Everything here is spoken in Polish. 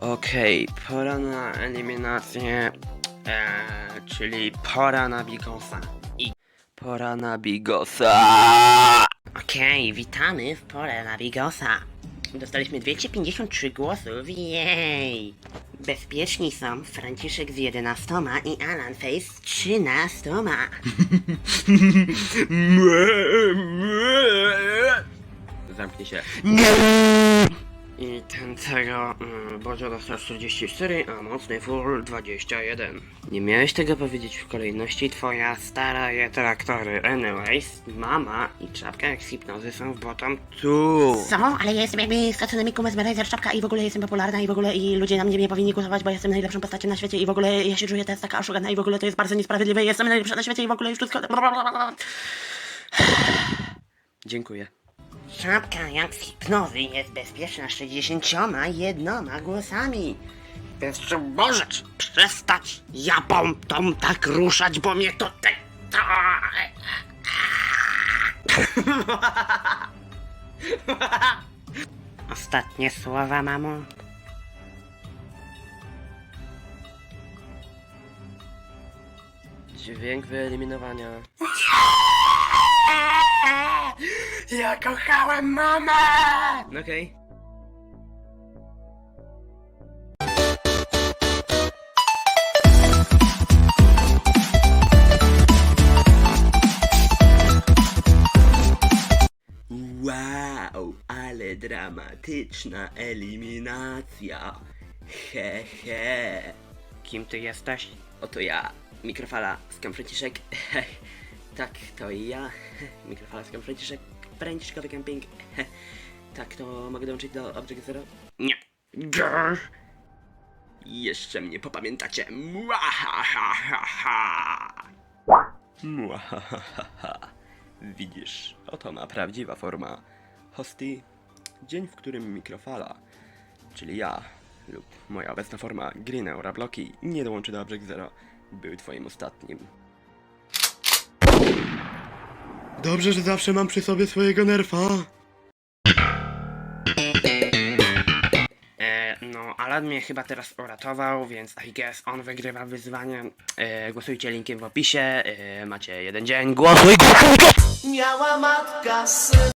Okej, pora na eliminację, e, czyli pora na Bigosa. I pora na Bigosa. Okej, witamy w porę na Bigosa. Dostaliśmy 253 głosów, jej! Bezpieczni są Franciszek z 11 i Alan Face z 13. Zamknij się. I ten tego, mm, Bodzio dostał 44, a mocny full 21. Nie miałeś tego powiedzieć w kolejności, twoja stara je traktory. Anyways, mama i czapka jak z hipnozy są w bottom tu. Co? Ale ja jestem jakby skaczony Miku Mesmerizer czapka i w ogóle jestem popularna i w ogóle i ludzie na mnie nie powinni głosować, bo jestem najlepszą postacią na świecie i w ogóle ja się czuję teraz taka oszukana i w ogóle to jest bardzo niesprawiedliwe i jestem najlepsza na świecie i w ogóle już wszystko... Dziękuję. Czapka jak hipnozy jest bezpieczna z 61 głosami. Jeszcze możesz przestać japą tą tak ruszać, bo mnie to te... Ostatnie słowa, mamo. Dźwięk wyeliminowania. Ja kochałem mamę! Okej. Wow, ale dramatyczna eliminacja. He he. Kim ty jesteś? Oto ja, mikrofala z Franciszek. tak, to ja, mikrofala z Franciszek, Franciszkowy camping. tak, to mogę dołączyć do Object Zero? Nie. Grr. Jeszcze mnie popamiętacie. Mwahahaha. Mwahahaha. Widzisz, oto ma prawdziwa forma. Hosty, dzień, w którym mikrofala, czyli ja lub moja obecna forma Green Aura Bloki nie dołączy do Object Zero, był twoim ostatnim. Dobrze, że zawsze mam przy sobie swojego nerfa. E, no, Alan mnie chyba teraz uratował, więc I guess on wygrywa wyzwanie. E, głosujcie linkiem w opisie. E, macie jeden dzień. Głosuj, głosuj, głosuj! Miała matka syn.